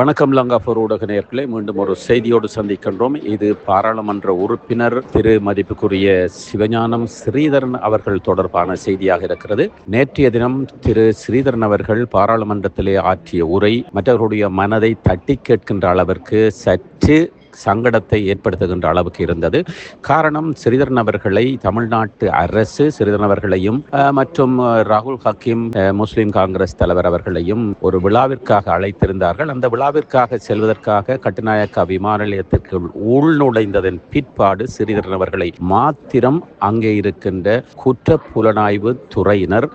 வணக்கம் லங்காபூர் ஊடக நேர்களை மீண்டும் ஒரு செய்தியோடு சந்திக்கின்றோம். இது பாராளுமன்ற உறுப்பினர் திரு மதிப்புக்குரிய சிவஞானம் ஸ்ரீதரன் அவர்கள் தொடர்பான செய்தியாக இருக்கிறது. நேற்றைய தினம் திரு ஸ்ரீதரன் அவர்கள் பாராளுமன்றத்திலே ஆற்றிய உரை மற்றவர்களுடைய மனதை தட்டி கேட்கின்ற அளவிற்கு சற்று சங்கடத்தை ஏற்படுத்துகின்ற அளவுக்கு இருந்தது. காரணம் ஸ்ரீதரன் அவர்களை தமிழ்நாட்டு அரசு ஸ்ரீதரன் அவர்களையும் மற்றும் ராகுல் ஹக்கீம் முஸ்லிம் காங்கிரஸ் தலைவர் அவர்களையும் ஒரு விழாவிற்காக அழைத்திருந்தார்கள். அந்த விழாவிற்காக செல்வதற்காக கட்டுநாயக்கா விமான நிலையத்திற்கு உள்நுழைந்ததன் பிற்பாடு ஸ்ரீதரன் அவர்களை மாத்திரம் அங்கே இருக்கின்ற குற்ற புலனாய்வு துறையினர்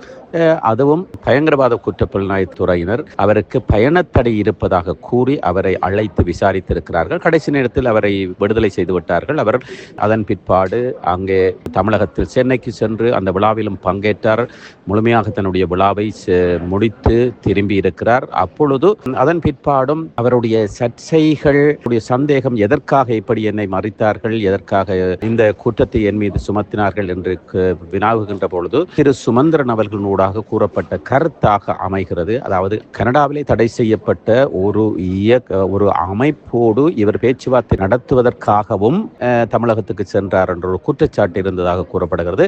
அதுவும் பயங்கரவாத குற்றப்புலனாய்வு துறையினர் அவருக்கு பயணத்தடை இருப்பதாக கூறி அவரை அழைத்து விசாரித்திருக்கிறார்கள். கடைசி நேரத்தில் அவரை விடுதலை செய்து விட்டார்கள். அவர் அதன் பிற்பாடு அங்கே தமிழகத்தில் சென்னைக்கு சென்று அந்த விழாவிலும் பங்கேற்றார். முழுமையாக தன்னுடைய விழாவை முடித்து திரும்பி இருக்கிறார். அப்பொழுது அதன் பிற்பாடும் அவருடைய சர்ச்சைகள் சந்தேகம் எதற்காக இப்படி என்னை மறித்தார்கள் எதற்காக இந்த குற்றத்தை என் மீது சுமத்தினார்கள் என்று வினாவுகின்ற பொழுது திரு சுமந்திரன் அவர்களின் ஊடாக கூறப்பட்ட கருத்தாக அமைகிறது. அதாவது கனடாவிலே தடை செய்யப்பட்ட ஒரு இயக்க ஒரு அமைப்போடு இவர் பேச்சுவார்த்தை நடத்துவதற்காகவும் தமிழகத்துக்கு சென்றார் என்ற ஒரு குற்றச்சாட்டு இருந்ததாக கூறப்படுகிறது.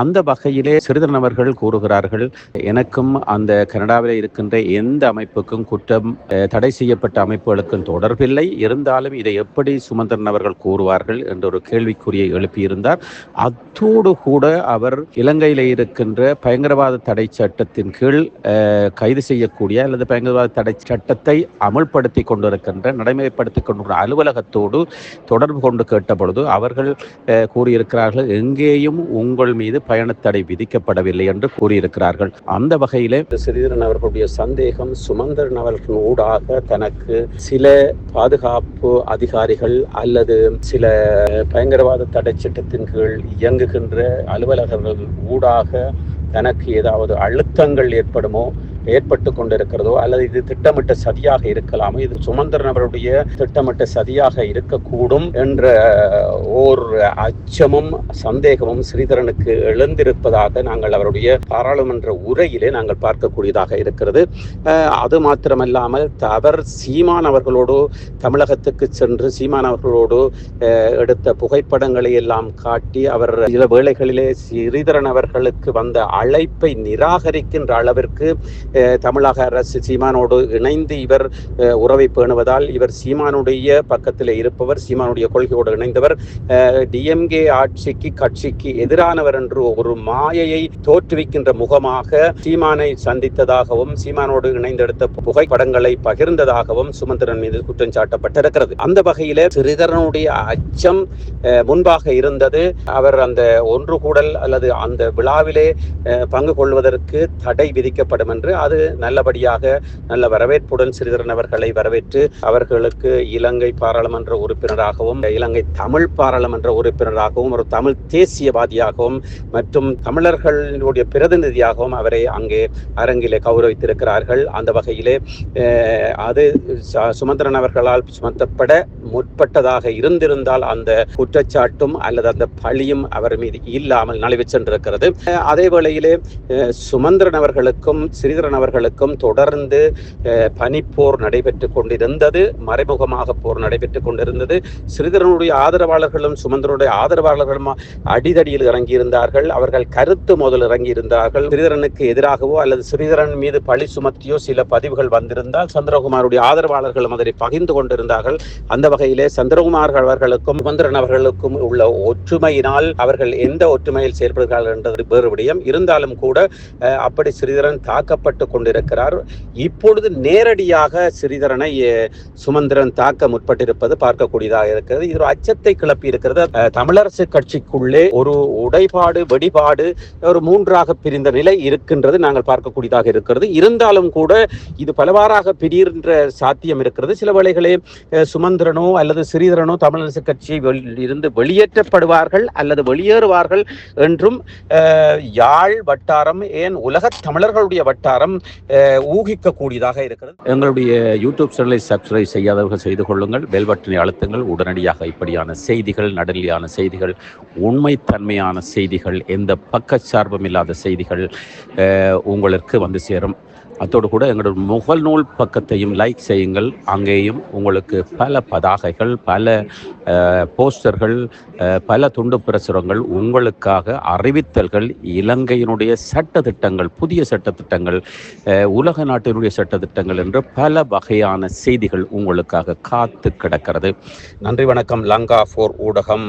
அந்த வகையிலே சிறிதன் அவர்கள் கூறுகிறார்கள் எனக்கும் அந்த கனடாவிலே இருக்கின்ற எந்த அமைப்புக்கும் குற்றம் அஹ், தடை செய்யப்பட்ட அமைப்புகளுக்கும் தொடர்பில்லை. இருந்தாலும் இதை எப்படி சுமந்திரன் அவர்கள் கூறுவார்கள்? என்ற ஒரு கேள்விக்குறியை எழுப்பியிருந்தார். அத்தோடு கூட அவர் இலங்கையில் இருக்கின்ற பயங்கரவாத தடை சட்டத்தின் கீழ் கைது செய்யக்கூடிய அல்லது பயங்கரவாத தடை சட்டத்தை அமல்படுத்தி கொண்டிருக்கின்ற நடைமுறைப்படுத்தி கொண்டிருக்கிற அலுவலகத்தோடு தொடர்பு கொண்டு கேட்டபொழுது அவர்கள் கூறியிருக்கிறார்கள் எங்கேயும் உங்கள் மீது பயணத்தடை விதிக்கப்படவில்லை என்று கூறியிருக்கிறார்கள். அந்த வகையிலே ஸ்ரீதரன் அவர்களுடைய சந்தேகம் சுமந்திரன் அவர்களின் ஊடாக தனக்கு சில பாதுகாப்பு அதிகாரிகள் அல்லது சில பயங்கரவாத தடை சட்டத்தின் கீழ் இயங்குகின்ற அலுவலகங்கள் ஊடாக தனக்கு ஏதாவது அழுத்தங்கள் ஏற்படுமோ ஏற்பட்டு கொண்டிருக்கிறதோ அல்லது இது திட்டமிட்ட சதியாக இருக்கலாம் இது சுமந்திரன் அவருடைய திட்டமிட்ட சதியாக இருக்கக்கூடும் என்ற ஓர் அச்சமும் சந்தேகமும் ஸ்ரீதரனுக்கு எழுந்திருப்பதாக நாங்கள் அவருடைய பாராளுமன்ற உரையிலே நாங்கள் பார்க்கக்கூடியதாக இருக்கிறது. அது மாத்திரமல்லாமல் அவர் சீமான் அவர்களோடு தமிழகத்துக்கு சென்று சீமான் அவர்களோடு எடுத்த புகைப்படங்களை எல்லாம் காட்டி அவர் சில வேளைகளிலே ஸ்ரீதரன் அவர்களுக்கு வந்த அழைப்பை நிராகரிக்கின்ற அளவிற்கு தமிழக அரசு சீமானோடு இணைந்து இவர் உறவை பேணுவதால் இவர் சீமானுடைய பக்கத்தில் இருப்பவர் சீமானுடைய கொள்கையோடு இணைந்தவர். டிஎம்கே ஆட்சிக்கு கட்சிக்கு எதிரானவர் என்று ஒரு மாயையை தோற்றுவிக்கின்ற முகமாக சீமானை சந்தித்ததாகவும் சீமானோடு இணைந்தெடுத்த புகைப்படங்களை பகிர்ந்ததாகவும் சுமந்திரன் மீது குற்றம் சாட்டப்பட்டிருக்கிறது. அந்த வகையில ஸ்ரீதரனுடைய அச்சம் முன்பாக இருந்தது. அவர் அந்த ஒன்று கூடல் அல்லது அந்த விழாவிலே பங்கு கொள்வதற்கு தடை விதிக்கப்படும் என்று அது நல்லபடியாக நல்ல வரவேற்புடன் ஸ்ரீதரன் அவர்களை வரவேற்று அவர்களுக்கு இலங்கை பாராளுமன்ற உறுப்பினராகவும் இலங்கை தமிழ் பாராளுமன்ற உறுப்பினராகவும் ஒரு தமிழ் தேசியவாதியாகவும் மற்றும் தமிழர்களுடைய பிரதிநிதியாகவும் அவரை அங்கே அரங்கிலே கௌரவித்திருக்கிறார்கள். அந்த வகையிலே அது சுமந்திரன் அவர்களால் சுமத்தப்பட முற்பட்டதாக இருந்திருந்தால் அந்த குற்றச்சாட்டும் அல்லது அந்த பழியும் அவர் மீது இல்லாமல் நழுவி சென்றிருக்கிறது. அதே வேளையிலே சுமந்திரன் அவர்களுக்கும் ஸ்ரீதரன் அவர்களுக்கும் தொடர்ந்து பனிப்போர் நடைபெற்றுக் கொண்டிருந்தது. மறைமுகமாக போர் நடைபெற்றுக் கொண்டிருந்தது. ஸ்ரீதரனுடைய ஆதரவாளர்களும் சுமந்திரனுடைய ஆதரவாளர்களும் அடிதடியில் இறங்கியிருந்தார்கள். அவர்கள் கருத்து முதல் இறங்கியிருந்தார்கள். ஸ்ரீதரனுக்கு எதிராகவோ அல்லது ஸ்ரீதரன் மீது பழி சுமத்தியோ சில பதிவுகள் வந்திருந்தால் சந்திரகுமாருடைய ஆதரவாளர்களும் அதனை பகிர்ந்து கொண்டிருந்தார்கள். அந்த வகையிலே சந்திரகுமார் அவர்களுக்கும் சுமந்திரன் அவர்களுக்கும் உள்ள ஒற்றுமையினால் அவர்கள் எந்த ஒற்றுமையில் செயல்படுகிறார்கள் என்றது வேறு விடயம். இருந்தாலும் கூட அப்படி ஸ்ரீதரன் தாக்கப்பட்ட கொண்டிருக்கிறார் இப்பொழுது நேரடியாக ஸ்ரீதரனை சுமந்திரன் தாக்க முற்பட்டிருப்பது பார்க்கக்கூடியதாக இருக்கிறது. இது ஒரு அச்சத்தை கிளப்பி இருக்கிறது. தமிழரசு கட்சிக்குள்ளே ஒரு உடைபாடு வெடிபாடு ஒரு மூன்றாக பிரிந்த நிலை இருக்கின்றது நாங்கள் பார்க்கக்கூடியதாக இருக்கிறது. இருந்தாலும் கூட இது பலவாறாக பிரிகின்ற சாத்தியம் இருக்கிறது. சில வேளைகளே சுமந்திரனோ அல்லது ஸ்ரீதரனோ தமிழரசு கட்சியை இருந்து வெளியேற்றப்படுவார்கள் அல்லது வெளியேறுவார்கள் என்றும் யாழ் வட்டாரம் ஏன் உலக தமிழர்களுடைய வட்டாரம் அஹ், ஊகிக்கக்கூடியதாக இருக்கிறது. எங்களுடைய யூடியூப் சேனலை சப்ஸ்கிரைப் செய்யாதவர்கள் செய்து கொள்ளுங்கள். பெல் பட்டனை அழுத்துங்கள். உடனடியாக இப்படியான செய்திகள் நடுநிலையான செய்திகள் உண்மைத்தன்மையான செய்திகள் எந்த பக்கச்சார்பும் இல்லாத செய்திகள் உங்களுக்கு வந்து சேரும். அத்தோடு கூட எங்களோட நூல் பக்கத்தையும் லைக் செய்யுங்கள். அங்கேயும் உங்களுக்கு பல பதாகைகள் பல போஸ்டர்கள் பல துண்டு பிரசுரங்கள் உங்களுக்காக அறிவித்தல்கள் இலங்கையினுடைய சட்ட திட்டங்கள் புதிய சட்ட திட்டங்கள் உலக நாட்டினுடைய சட்ட திட்டங்கள் என்று பல வகையான செய்திகள் உங்களுக்காக காத்து கிடக்கிறது. நன்றி வணக்கம். லங்கா ஃபோர் ஊடகம்.